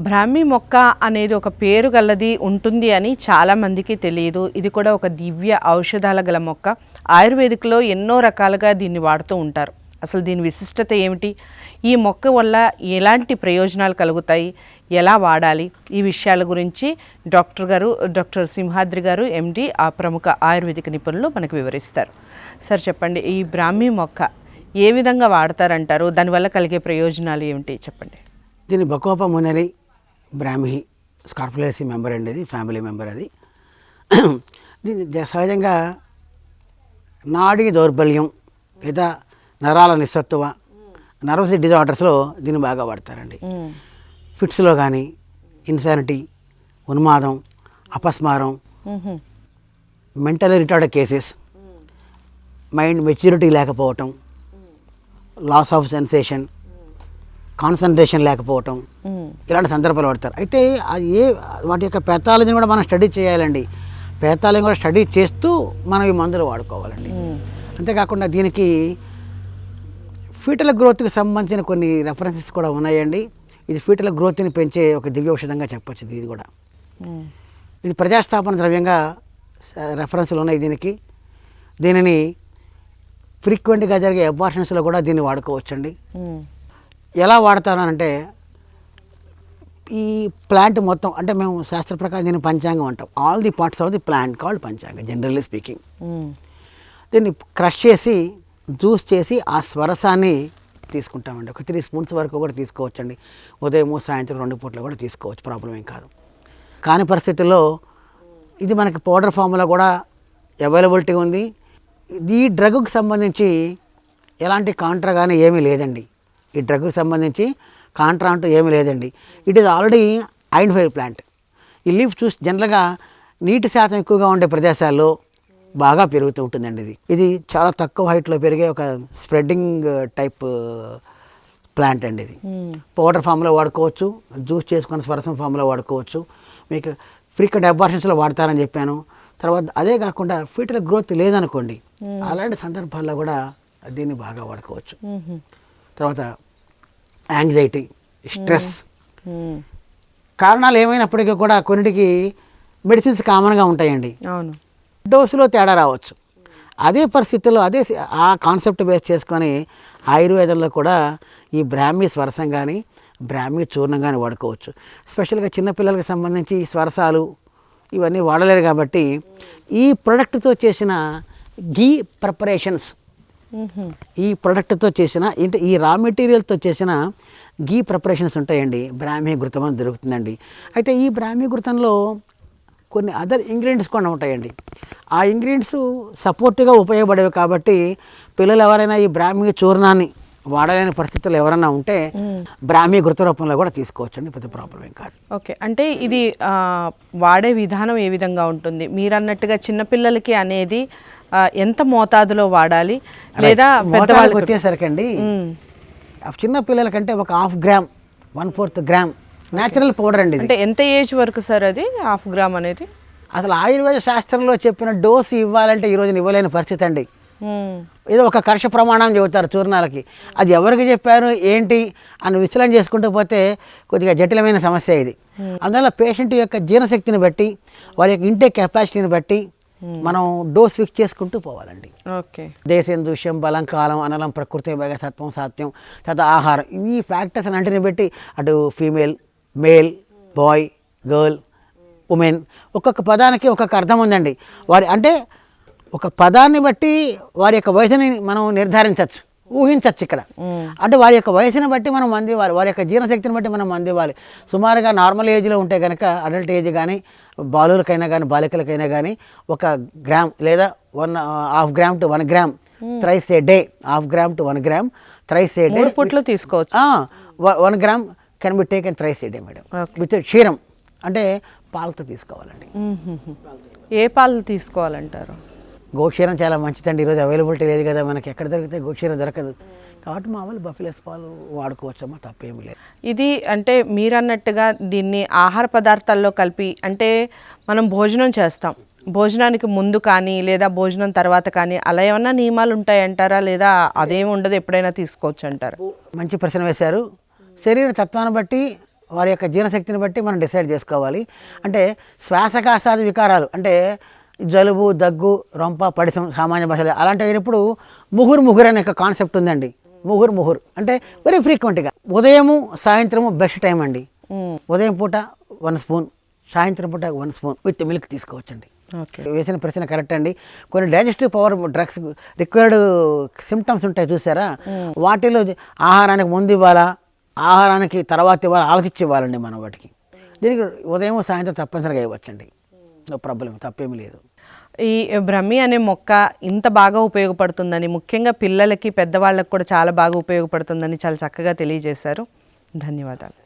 బ్రాహ్మి మొక్క అనేది ఒక పేరు గలది ఉంటుంది అని చాలా మందికి తెలియదు. ఇది కూడా ఒక దివ్య ఔషధాల గల మొక్క. ఆయుర్వేదిక్లో ఎన్నో రకాలుగా దీన్ని వాడుతూ ఉంటారు. అసలు దీని విశిష్టత ఏమిటి? ఈ మొక్క వల్ల ఎలాంటి ప్రయోజనాలు కలుగుతాయి? ఎలా వాడాలి? ఈ విషయాల గురించి డాక్టర్ గారు డాక్టర్ సింహాద్రి గారు ఎండి ఆ ప్రముఖ ఆయుర్వేదిక నిపుణులు మనకు వివరిస్తారు. సార్ చెప్పండి ఈ బ్రాహ్మీ మొక్క ఏ విధంగా వాడతారంటారు? దానివల్ల కలిగే ప్రయోజనాలు ఏమిటి? చెప్పండి. దీని బకోప మునరి బ్రాహ్మి స్కార్పులేసి మెంబర్ అండి ఇది ఫ్యామిలీ మెంబర్ అది సహజంగా నాడీ దౌర్బల్యం లేదా నరాల నిస్సత్తువ నర్వస్ డిజార్డర్స్లో దీన్ని బాగా వాడతారండి. ఫిట్స్లో కానీ ఇన్సానిటీ ఉన్మాదం అపస్మారం. Mental retard cases mind maturity లేకపోవటం లాస్ ఆఫ్ సెన్సేషన్ కాన్సన్ట్రేషన్ లేకపోవటం. ఇలాంటి సందర్భాలు పడతారు అయితే అది ఏ వాటి యొక్క పెతాలజీని కూడా మనం స్టడీ చేయాలండి పెతాలజీ కూడా స్టడీ చేస్తూ మనం ఈ మందులు వాడుకోవాలండి. అంతేకాకుండా దీనికి ఫీటల గ్రోత్కి సంబంధించిన కొన్ని రెఫరెన్సెస్ కూడా ఉన్నాయండి ఇది ఫీటల గ్రోత్ని పెంచే ఒక దివ్య ఔషధంగా చెప్పొచ్చు ఇది కూడా. ఇది ప్రజాస్థాపన ద్రవ్యంగా రెఫరెన్స్లు ఉన్నాయి దీనికి దీనిని ఫ్రీక్వెంట్గా జరిగే అబార్షన్స్లో కూడా దీన్ని వాడుకోవచ్చండి. ఎలా వాడతాను అంటే ఈ ప్లాంట్ మొత్తం అంటే మేము శాస్త్ర ప్రకారం దీన్ని పంచాంగం అంటాం. All the parts of the plant called పంచాంగం జనరల్లీ స్పీకింగ్ మ్మ్. దీన్ని క్రష్ చేసి జ్యూస్ చేసి ఆ స్వరసాన్ని తీసుకుంటామండి. ఒక త్రీ స్పూన్స్ వరకు కూడా తీసుకోవచ్చండి. ఉదయం సాయంత్రం రెండు పూట్ల కూడా తీసుకోవచ్చు. ప్రాబ్లం ఏం కాదు. కాని పరిస్థితుల్లో ఇది మనకి పౌడర్ ఫామ్లో కూడా అవైలబిలిటీ ఉంది. ఈ డ్రగ్కి సంబంధించి ఎలాంటి కాంట్రా కానీ ఏమీ లేదండి. ఈ డ్రగ్కి సంబంధించి కాంట్రా అంటూ ఏమీ లేదండి. It is already identified plant. ఈ లీఫ్ చూసి జనరల్గా నీటి శాతం ఎక్కువగా ఉండే ప్రదేశాల్లో బాగా పెరుగుతూ ఉంటుందండి ఇది. ఇది చాలా తక్కువ హైట్లో పెరిగే ఒక స్ప్రెడ్డింగ్ టైప్ ప్లాంట్ అండి ఇది. పౌడర్ ఫామ్లో వాడుకోవచ్చు జ్యూస్ చేసుకుని స్వరసం ఫామ్లో వాడుకోవచ్చు. మీకు ఫ్రీక్వెంట్ అబార్షన్స్లో వాడతారని చెప్పాను. తర్వాత అదే కాకుండా ఫీటల్ గ్రోత్ లేదనుకోండి అలాంటి సందర్భాల్లో కూడా దీన్ని బాగా వాడుకోవచ్చు. తర్వాత యాంగ్జైటీ స్ట్రెస్. కారణాలు ఏమైనప్పటికీ కూడా కొన్నిటికి మెడిసిన్స్ కామన్గా ఉంటాయండి. అవును. డోసులో తేడా రావచ్చు. అదే పరిస్థితుల్లో అదే ఆ కాన్సెప్ట్ బేస్ చేసుకొని ఆయుర్వేదంలో కూడా ఈ బ్రాహ్మీ స్వరసం కానీ బ్రాహ్మీ చూర్ణం కానీ వాడుకోవచ్చు. స్పెషల్గా చిన్నపిల్లలకు సంబంధించి ఈ స్వరసాలు ఇవన్నీ వాడలేరు కాబట్టి ఈ ప్రొడక్ట్తో చేసిన ఘీ ప్రిపరేషన్స్. ఈ ప్రొడక్ట్తో చేసిన అంటే ఈ రా మెటీరియల్తో చేసిన గీ ప్రిపరేషన్స్ ఉంటాయండి. బ్రాహ్మీ ఘృతం అని దొరుకుతుందండి అయితే ఈ బ్రాహ్మీ ఘృతంలో కొన్ని అదర్ ఇంగ్రీడియంట్స్ కూడా ఉంటాయండి. ఆ ఇంగ్రీడియంట్స్ సపోర్ట్గా ఉపయోగపడేవి కాబట్టి పిల్లలు ఎవరైనా ఈ బ్రాహ్మీ చూర్ణాన్ని వాడలేని పరిస్థితుల్లో ఎవరైనా ఉంటే బ్రాహ్మీ ఘృత రూపంలో కూడా తీసుకోవచ్చండి. పెద్ద ప్రాబ్లం ఏం కాదు. ఓకే. అంటే ఇది వాడే విధానం ఏ విధంగా ఉంటుంది? మీరు అన్నట్టుగా చిన్నపిల్లలకి అనేది ఎంత మోతాదులో వాడాలి? లేదా పెద్దవాళ్ళకి వచ్చేసరికండి. ఆ చిన్న పిల్లలకంటే ఒక half gram one fourth gram natural powder అండి అంటే ఎంత ఏజ్ వరకు సార్ అది హాఫ్ గ్రామ్ అనేది? అసలు ఆయుర్వేద శాస్త్రంలో చెప్పిన డోసు ఇవ్వాలంటే ఈ రోజున ఇవ్వలేని పరిస్థితి అండి. ఏదో ఒక కర్ష ప్రమాణం చెబుతారు చూర్ణాలకి. అది ఎవరికి చెప్పారు ఏంటి అని విశ్లేషణ చేసుకుంటూ పోతే కొద్దిగా జటిలమైన సమస్య ఇది. అందువల్ల పేషెంట్ యొక్క జీర్ణశక్తిని బట్టి వారి యొక్క ఇంటే కెపాసిటీని బట్టి మనం డోస్ ఫిక్స్ చేసుకుంటూ పోవాలండి. ఓకే. దేశం దృశ్యం బలం కాలం అనలం ప్రకృతి సత్వం సాత్యం తర్వాత ఆహారం. ఈ ఫ్యాక్టర్స్ అన్నింటిని బట్టి అటు female male boy girl women ఒక్కొక్క పదానికి ఒక్కొక్క అర్థం ఉందండి. వారి అంటే ఒక పదాన్ని బట్టి వారి యొక్క వయసుని మనం నిర్ధారించవచ్చు ఊహించవచ్చు ఇక్కడ. అంటే వారి యొక్క వయసుని బట్టి మనం మంది ఇవ్వాలి వారి యొక్క జీర్ణశక్తిని బట్టి మనం మంది ఇవ్వాలి సుమారుగా నార్మల్ ఏజ్లో ఉంటే కనుక అడల్ట్ ఏజ్ కానీ బాలులకైనా కానీ బాలికలకైనా కానీ ఒక గ్రామ్ లేదా one half gram to one gram thrice a day half gram to one gram thrice a day పుట్లు తీసుకోవచ్చు. One gram can be taken thrice a day madam. With క్షీరం. అంటే పాలతో తీసుకోవాలండి. ఏ పాలు తీసుకోవాలంటారు? గోక్షీరం చాలా మంచిదండి. ఈరోజు అవైలబిలిటీ లేదు కదా మనకి ఎక్కడ దొరికితే గోక్షీరం దొరకదు. కాబట్టి మామూలు బఫిలెస్ పాలు వాడుకోవచ్చమ్మా తప్పేమీ లేదు. ఇది అంటే మీరన్నట్టుగా దీన్ని ఆహార పదార్థాల్లో కలిపి అంటే మనం భోజనం చేస్తాం. భోజనానికి ముందు కానీ లేదా భోజనం తర్వాత కానీ అలా ఏమన్నా నియమాలు ఉంటాయంటారా? లేదా అదేమి ఉండదు ఎప్పుడైనా తీసుకోవచ్చు అంటారా? మంచి ప్రశ్న వేశారు. శరీర తత్వాన్ని బట్టి వారి యొక్క జీర్ణశక్తిని బట్టి మనం డిసైడ్ చేసుకోవాలి. అంటే శ్వాసకాసాది వికారాలు అంటే జలుబు దగ్గు రొంప పడిసం సామాన్య భాషలో. అలాంటి అయినప్పుడు ముహుర్ ముహుర్ అనే ఒక కాన్సెప్ట్ ఉందండి. ముహుర్ ముహుర్. అంటే వెరీ ఫ్రీక్వెంట్గా ఉదయము సాయంత్రము బెస్ట్ టైం అండి. ఉదయం పూట వన్ స్పూన్ సాయంత్రం పూట వన్ స్పూన్ విత్ మిల్క్ తీసుకోవచ్చండి. వేసిన ప్రశ్న కరెక్ట్ అండి. కొన్ని digestive power drugs required symptoms ఉంటాయి చూసారా? వాటిలో ఆహారానికి ముందు ఇవ్వాలా? ఆహారానికి తర్వాత ఇవ్వాలా? ఆలోచించి ఇవ్వాలండి మనం వాటికి. దీనికి ఉదయం సాయంత్రం తప్పనిసరిగా ఇవ్వచ్చండి. నో ప్రాబ్లం తప్పేమీ లేదు. ఈ బ్రహ్మి అనే మొక్క ఇంత బాగా ఉపయోగపడుతుందని ముఖ్యంగా పిల్లలకి పెద్దవాళ్ళకి కూడా చాలా బాగా ఉపయోగపడుతుందని చాలా చక్కగా తెలియజేశారు. ధన్యవాదాలు.